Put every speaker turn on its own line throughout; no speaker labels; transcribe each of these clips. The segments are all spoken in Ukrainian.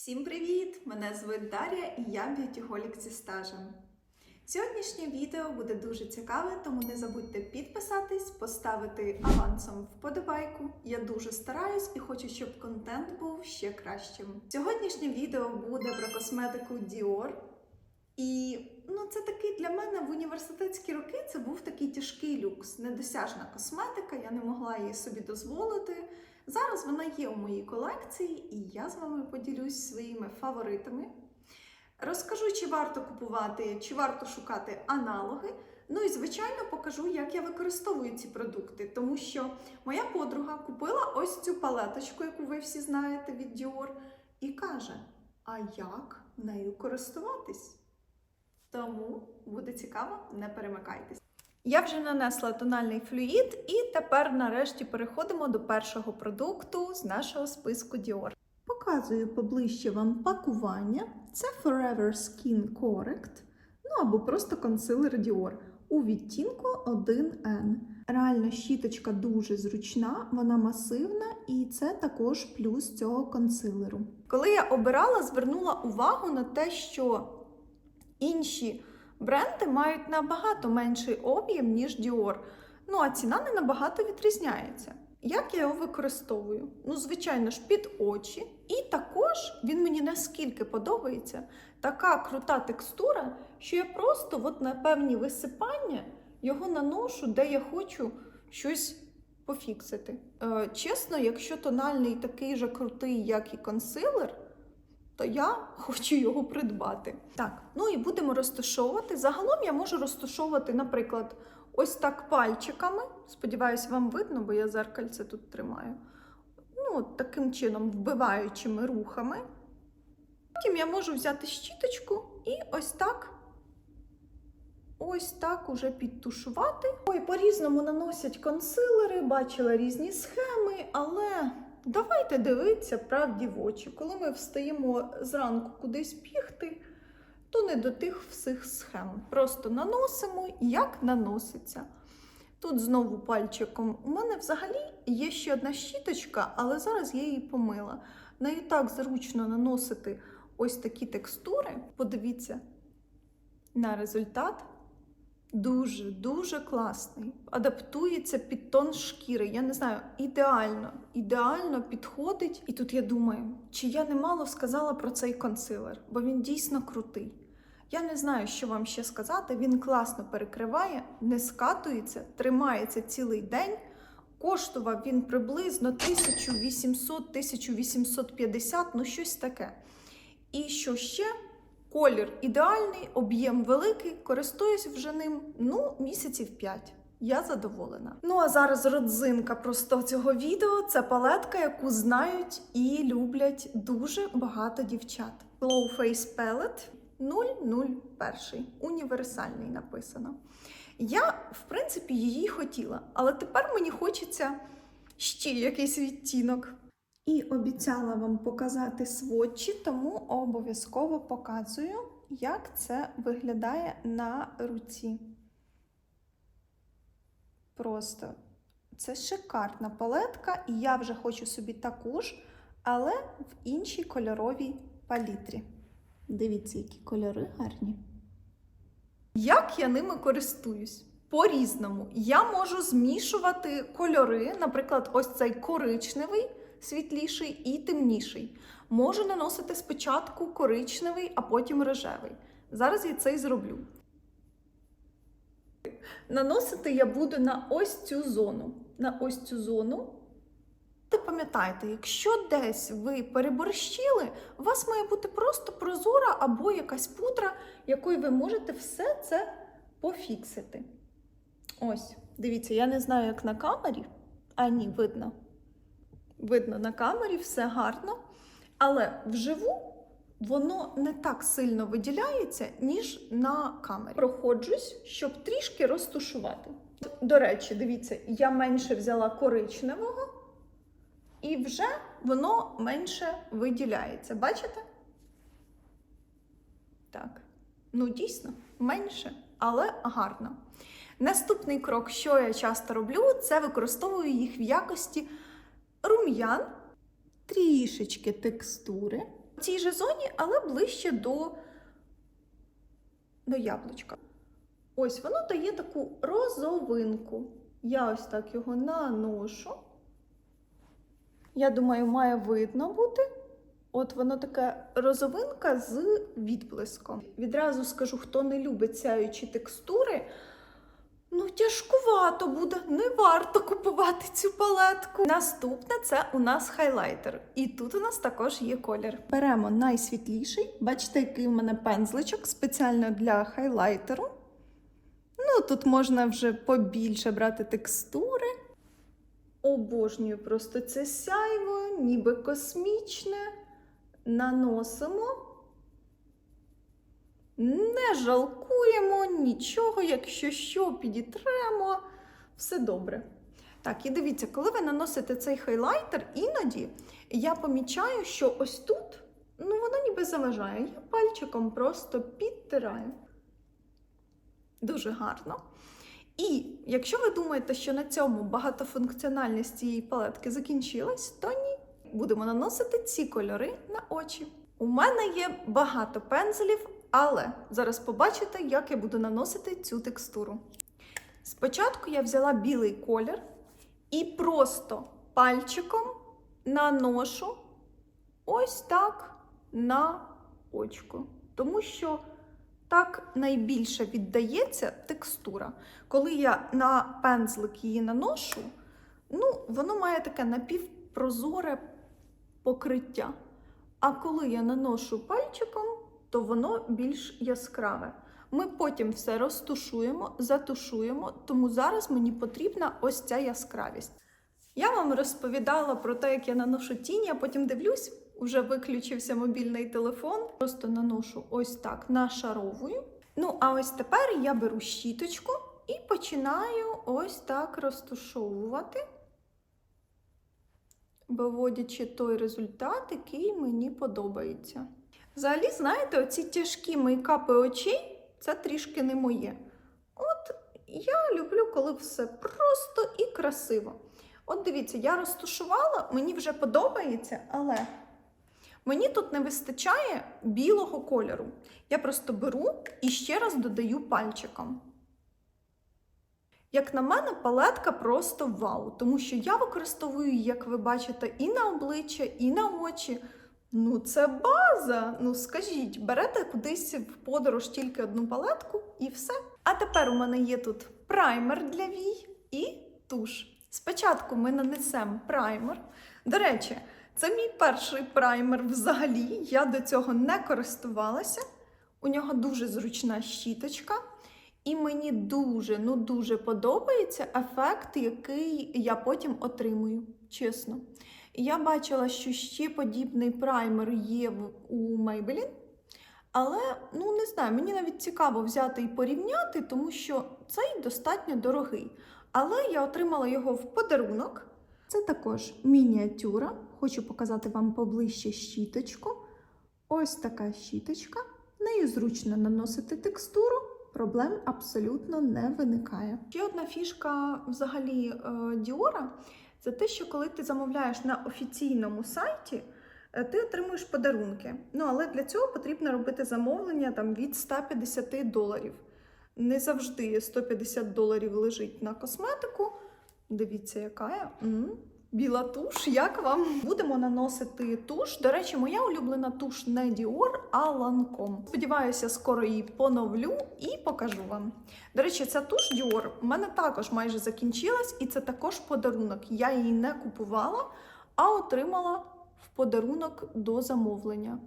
Всім привіт! Мене звуть Дар'я і я б'ютіголік зі стажем. Сьогоднішнє відео буде дуже цікаве, тому не забудьте підписатись, поставити авансом вподобайку. Я дуже стараюсь і хочу, щоб контент був ще кращим. Сьогоднішнє відео буде про косметику Dior. І ну, це такий для мене в університетські роки це був такий тяжкий люкс, недосяжна косметика, я не могла її собі дозволити. Зараз вона є у моїй колекції, і я з вами поділюсь своїми фаворитами. Розкажу, чи варто купувати, чи варто шукати аналоги. Ну і, звичайно, покажу, як я використовую ці продукти, тому що моя подруга купила ось цю палеточку, яку ви всі знаєте від Dior, і каже: А як нею користуватись? Тому буде цікаво, не перемикайтесь. Я вже нанесла тональний флюїд, і тепер нарешті переходимо до першого продукту з нашого списку Dior. Показую поближче вам пакування. Це Forever Skin Correct, ну або просто консилер Dior у відтінку 1N. Реально щіточка дуже зручна, вона масивна, і це також плюс цього консилеру. Коли я обирала, звернула увагу на те, що інші бренди мають набагато менший об'єм, ніж Dior. Ну а ціна не набагато відрізняється. Як я його використовую? Ну, звичайно ж, під очі. І також він мені наскільки подобається така крута текстура, що я просто от на певні висипання його наношу, де я хочу щось пофіксити. Е, чесно, якщо тональний такий же крутий, як і консилер, то я хочу його придбати. Так, ну і будемо розташовувати. Загалом я можу розташовувати, наприклад, ось так пальчиками. Сподіваюсь, вам видно, бо я зеркальце тут тримаю. Ну, от таким чином, вбиваючими рухами. Потім я можу взяти щіточку і ось так. Ось так уже підтушувати. Ой, по-різному наносять консилери, бачила різні схеми, але давайте дивитися правді в очі. Коли ми встаємо зранку кудись бігти, то не до тих всіх схем. Просто наносимо, як наноситься. Тут знову пальчиком. У мене взагалі є ще одна щіточка, але зараз я її помила. Нею так зручно наносити ось такі текстури. Подивіться на результат. Дуже-дуже класний. Адаптується під тон шкіри. Я не знаю, ідеально, ідеально підходить. І тут я думаю, чи я немало сказала про цей консилер, бо він дійсно крутий. Я не знаю, що вам ще сказати. Він класно перекриває, не скатується, тримається цілий день. Коштував він приблизно 1800-1850, ну щось таке. І що ще? Колір ідеальний, об'єм великий, користуюсь вже ним ну, місяців 5. Я задоволена. Ну а зараз родзинка просто цього відео це палетка, яку знають і люблять дуже багато дівчат. Glow Face Palette 001. Універсальний написано. Я, в принципі, її хотіла, але тепер мені хочеться ще якийсь відтінок. І обіцяла вам показати сводчі, тому обов'язково показую, як це виглядає на руці. Просто це шикарна палетка, і я вже хочу собі таку ж, але в іншій кольоровій палітрі. Дивіться, які кольори гарні. Як я ними користуюсь? По-різному. Я можу змішувати кольори, наприклад, ось цей коричневий, світліший і темніший. Можу наносити спочатку коричневий, а потім рожевий. Зараз я це і зроблю. Наносити я буду на ось цю зону. На ось цю зону. Ти пам'ятаєте, якщо десь ви переборщили, у вас має бути просто прозора або якась пудра, якою ви можете все це пофіксити. Ось, дивіться, я не знаю, як на камері. А ні, видно. Видно на камері, все гарно. Але вживу воно не так сильно виділяється, ніж на камері. Проходжусь, щоб трішки розтушувати. До речі, дивіться, я менше взяла коричневого, і вже воно менше виділяється. Бачите? Так. Ну, дійсно, менше, але гарно. Наступний крок, що я часто роблю, це використовую їх в якості рум'ян, трішечки текстури. В цій же зоні, але ближче до, до яблучка. Ось воно дає таку розовинку. Я ось так його наношу. Я думаю, має видно бути. От воно таке розовинка з відблиском. Відразу скажу, хто не любить сяючі текстури. Ну, тяжкувато буде, не варто купувати цю палетку. Наступне це у нас хайлайтер. І тут у нас також є колір. Беремо найсвітліший. Бачите, який у мене пензличок спеціально для хайлайтеру. Ну, тут можна вже побільше брати текстури. Обожнюю просто це сяйво, ніби космічне. Наносимо. Не жалкуємо нічого, якщо що, підітремо. Все добре. Так, і дивіться, коли ви наносите цей хайлайтер, іноді я помічаю, що ось тут, ну воно ніби заважає. Я пальчиком просто підтираю. Дуже гарно. І якщо ви думаєте, що на цьому багатофункціональність цієї палетки закінчилась, то ні. Будемо наносити ці кольори на очі. У мене є багато пензлів, але зараз побачите, як я буду наносити цю текстуру. Спочатку я взяла білий колір і просто пальчиком наношу ось так на очко. Тому що так найбільше віддається текстура. Коли я на пензлик її наношу, ну, воно має таке напівпрозоре покриття. А коли я наношу пальчиком, то воно більш яскраве. Ми потім все розтушуємо, затушуємо, тому зараз мені потрібна ось ця яскравість. Я вам розповідала про те, як я наношу тіні, а потім дивлюсь, вже виключився мобільний телефон. Просто наношу ось так, нашаровую. Ну, а ось тепер я беру щіточку і починаю ось так розтушовувати, виводячи той результат, який мені подобається. Взагалі, знаєте, оці тяжкі мейкапи очей це трішки не моє. От я люблю, коли все просто і красиво. От дивіться, я розтушувала, мені вже подобається, але мені тут не вистачає білого кольору. Я просто беру і ще раз додаю пальчиком. Як на мене, палетка просто вау, тому що я використовую, як ви бачите, і на обличчя, і на очі. Ну, це база. Ну, скажіть, берете кудись в подорож тільки одну палетку і все. А тепер у мене є тут праймер для вій і туш. Спочатку ми нанесемо праймер. До речі, це мій перший праймер взагалі. Я до цього не користувалася. У нього дуже зручна щіточка. І мені дуже, ну дуже подобається ефект, який я потім отримую, чесно. Я бачила, що ще подібний праймер є у Maybelline, але ну не знаю, мені навіть цікаво взяти і порівняти, тому що цей достатньо дорогий. Але я отримала його в подарунок. Це також мініатюра. Хочу показати вам поближче щіточку. Ось така щіточка. Нею зручно наносити текстуру. Проблем абсолютно не виникає. Ще одна фішка взагалі Діора це те, що коли ти замовляєш на офіційному сайті, е, ти отримуєш подарунки. Ну, але для цього потрібно робити замовлення там, від 150 доларів. Не завжди 150 доларів лежить на косметику. Дивіться, яка я. М. Біла туш, як вам? Будемо наносити туш. До речі, моя улюблена туш не Dior, а Lancome. Сподіваюся, скоро її поновлю і покажу вам. До речі, ця туш Dior у мене також майже закінчилась, і це також подарунок. Я її не купувала, а отримала в подарунок до замовлення.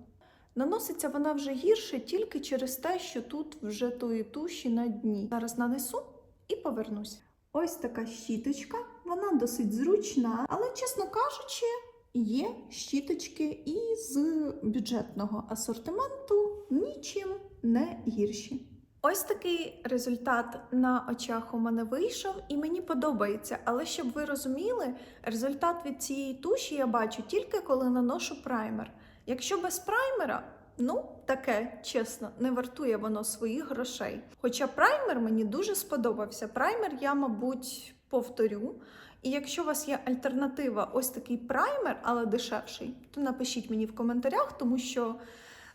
Наноситься вона вже гірше тільки через те, що тут вже тої туші на дні. Зараз нанесу і повернуся. Ось така щіточка, вона досить зручна, але, чесно кажучи, є щіточки і з бюджетного асортименту нічим не гірші. Ось такий результат на очах у мене вийшов, і мені подобається. Але щоб ви розуміли, результат від цієї туші я бачу тільки коли наношу праймер. Якщо без праймера, ну таке чесно, не вартує воно своїх грошей. Хоча праймер мені дуже сподобався. Праймер я, мабуть, повторю. І якщо у вас є альтернатива, ось такий праймер, але дешевший, то напишіть мені в коментарях, тому що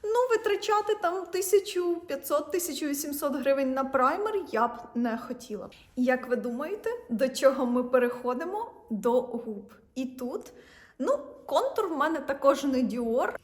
ну, витрачати там 1500-1800 гривень на праймер я б не хотіла. Як ви думаєте, до чого ми переходимо? До губ. І тут, ну, контур в мене також не Dior.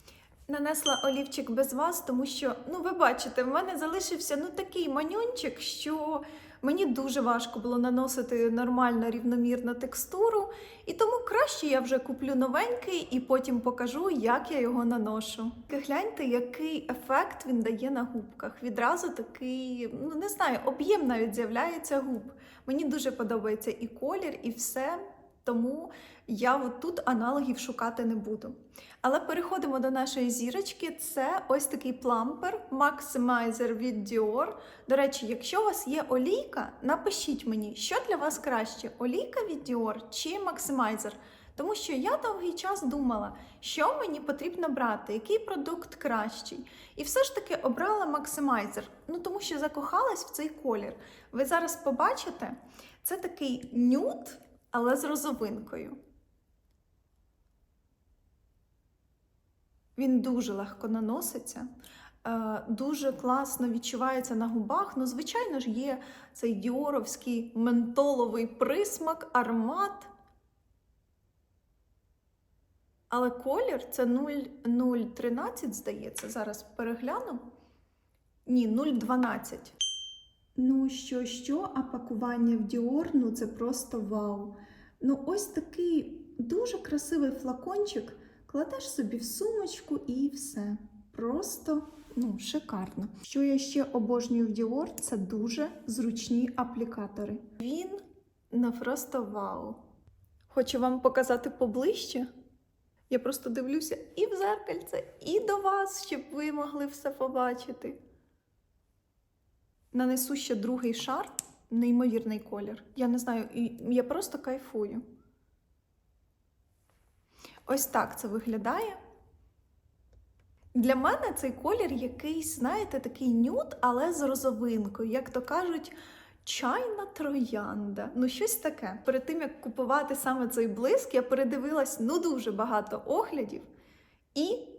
Нанесла олівчик без вас, тому що, ну, ви бачите, в мене залишився ну такий манюнчик, що мені дуже важко було наносити нормально рівномірну текстуру. І тому краще я вже куплю новенький і потім покажу, як я його наношу. Гляньте, який ефект він дає на губках. Відразу такий, ну не знаю, об'єм навіть з'являється губ. Мені дуже подобається і колір, і все. Тому я от тут аналогів шукати не буду. Але переходимо до нашої зірочки. Це ось такий плампер Maximizer від Dior. До речі, якщо у вас є олійка, напишіть мені, що для вас краще: олійка від Dior чи Maximizer. Тому що я довгий час думала, що мені потрібно брати, який продукт кращий. І все ж таки обрала Maximizer. Ну тому що закохалась в цей колір. Ви зараз побачите, це такий нюд, але з розовинкою. Він дуже легко наноситься, е, дуже класно відчувається на губах. Ну, звичайно ж, є цей діоровський ментоловий присмак, аромат. Але колір це 0,013, здається, зараз перегляну. Ні, 0,12. Ну, що, що, а пакування в Dior, ну це просто вау. Ну, ось такий дуже красивий флакончик. Кладеш собі в сумочку і все. Просто ну, шикарно. Що я ще обожнюю в Dior, це дуже зручні аплікатори. Він ну просто вау. Хочу вам показати поближче. Я просто дивлюся і в зеркальце, і до вас, щоб ви могли все побачити. Нанесу ще другий шар, неймовірний колір. Я не знаю, я просто кайфую. Ось так це виглядає. Для мене цей колір якийсь, знаєте, такий нюд, але з розовинкою, як то кажуть, чайна троянда. Ну, щось таке. Перед тим, як купувати саме цей блиск, я передивилась ну дуже багато оглядів. І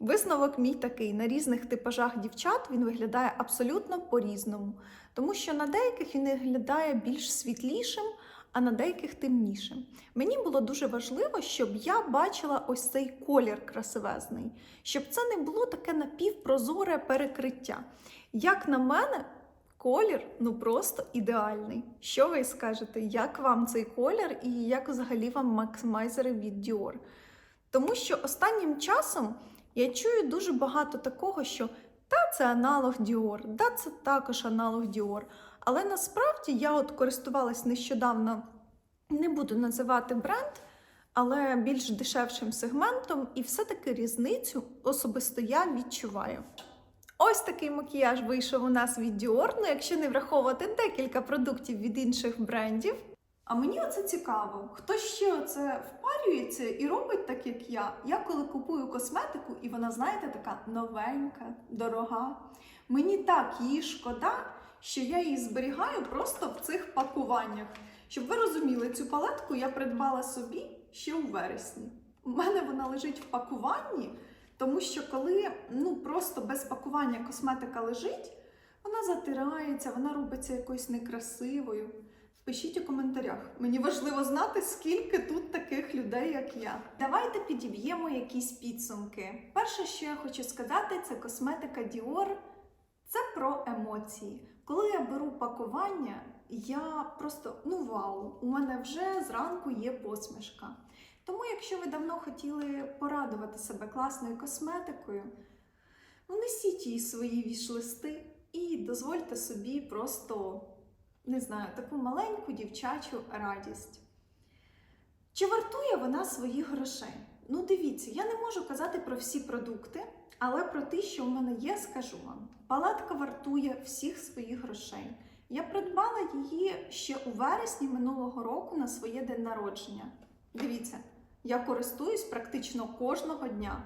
висновок мій такий: на різних типажах дівчат він виглядає абсолютно по-різному. Тому що на деяких він виглядає більш світлішим, а на деяких темнішим. Мені було дуже важливо, щоб я бачила ось цей колір красивезний, щоб це не було таке напівпрозоре перекриття. Як на мене, колір ну просто ідеальний. Що ви скажете, як вам цей колір і як взагалі вам максимайзери від Dior? Тому що останнім часом я чую дуже багато такого, що та це аналог Dior, да це також аналог Dior. Але насправді я от користувалась нещодавно, не буду називати бренд, але більш дешевшим сегментом, і все-таки різницю особисто я відчуваю. Ось такий макіяж вийшов у нас від Dior, ну якщо не враховувати декілька продуктів від інших брендів. А мені оце цікаво, хто ще оце впарюється і робить так, як я. Я коли купую косметику, і вона, знаєте, така новенька, дорога. Мені так її шкода що я її зберігаю просто в цих пакуваннях. Щоб ви розуміли, цю палетку я придбала собі ще у вересні. У мене вона лежить в пакуванні, тому що коли ну, просто без пакування косметика лежить, вона затирається, вона робиться якоюсь некрасивою. Пишіть у коментарях. Мені важливо знати, скільки тут таких людей, як я. Давайте підіб'ємо якісь підсумки. Перше, що я хочу сказати, це косметика Dior. Це про емоції. Коли я беру пакування, я просто ну вау, у мене вже зранку є посмішка. Тому, якщо ви давно хотіли порадувати себе класною косметикою, внесіть її свої вішлисти і дозвольте собі просто, не знаю, таку маленьку дівчачу радість. Чи вартує вона своїх грошей? Ну, дивіться, я не можу казати про всі продукти, але про те, що в мене є, скажу вам. Палатка вартує всіх своїх грошей. Я придбала її ще у вересні минулого року на своє день народження. Дивіться, я користуюсь практично кожного дня.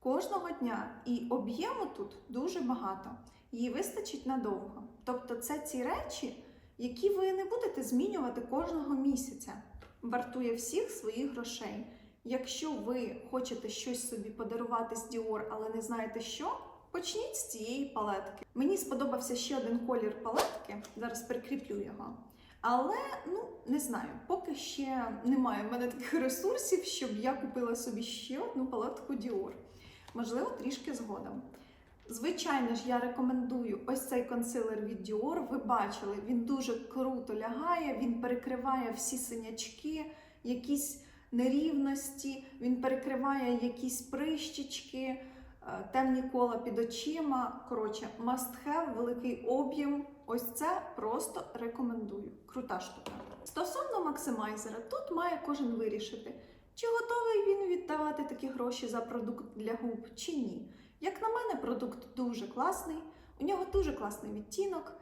Кожного дня. І об'єму тут дуже багато. Її вистачить надовго. Тобто, це ці речі, які ви не будете змінювати кожного місяця. Вартує всіх своїх грошей. Якщо ви хочете щось собі подарувати з Dior, але не знаєте що, почніть з цієї палетки. Мені сподобався ще один колір палетки. Зараз прикріплю його. Але ну не знаю, поки ще немає в мене таких ресурсів, щоб я купила собі ще одну палетку Dior. Можливо, трішки згодом. Звичайно ж, я рекомендую ось цей консилер від Dior. Ви бачили, він дуже круто лягає, він перекриває всі синячки, якісь нерівності, він перекриває якісь прищички, е, темні кола під очима. Коротше, must have, великий об'єм. Ось це просто рекомендую. Крута штука. Стосовно максимайзера, тут має кожен вирішити, чи готовий він віддавати такі гроші за продукт для губ, чи ні. Як на мене, продукт дуже класний, у нього дуже класний відтінок.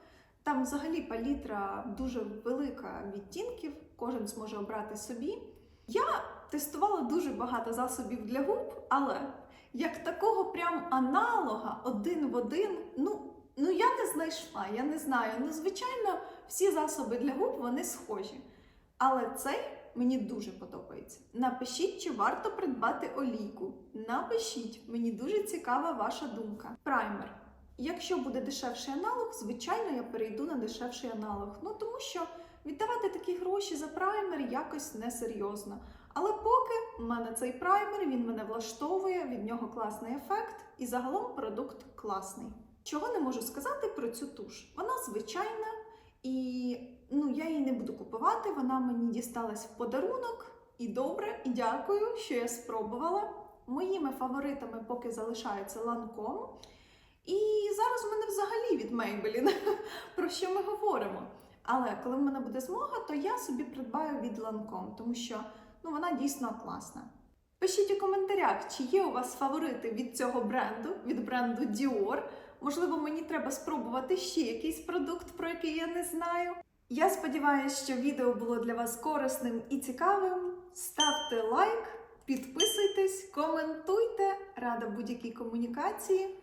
Там взагалі палітра дуже велика відтінків, кожен зможе обрати собі. Я тестувала дуже багато засобів для губ, але як такого прям аналога один в один, ну, ну я не знайшла, я не знаю. Ну, звичайно, всі засоби для губ вони схожі. Але цей мені дуже подобається. Напишіть, чи варто придбати олійку. Напишіть, мені дуже цікава ваша думка. Праймер. Якщо буде дешевший аналог, звичайно, я перейду на дешевший аналог. Ну тому що віддавати такі гроші за праймер якось несерйозно. Але поки в мене цей праймер, він мене влаштовує, від нього класний ефект, і загалом продукт класний. Чого не можу сказати про цю туш? Вона звичайна, і ну, я її не буду купувати. Вона мені дісталась в подарунок. І добре, і дякую, що я спробувала. Моїми фаворитами поки залишаються Lancome. І зараз в мене взагалі від Maybelline, про що ми говоримо. Але коли в мене буде змога, то я собі придбаю від Lancome, тому що ну, вона дійсно класна. Пишіть у коментарях, чи є у вас фаворити від цього бренду, від бренду Dior. Можливо, мені треба спробувати ще якийсь продукт, про який я не знаю. Я сподіваюся, що відео було для вас корисним і цікавим. Ставте лайк, підписуйтесь, коментуйте. Рада будь-якій комунікації.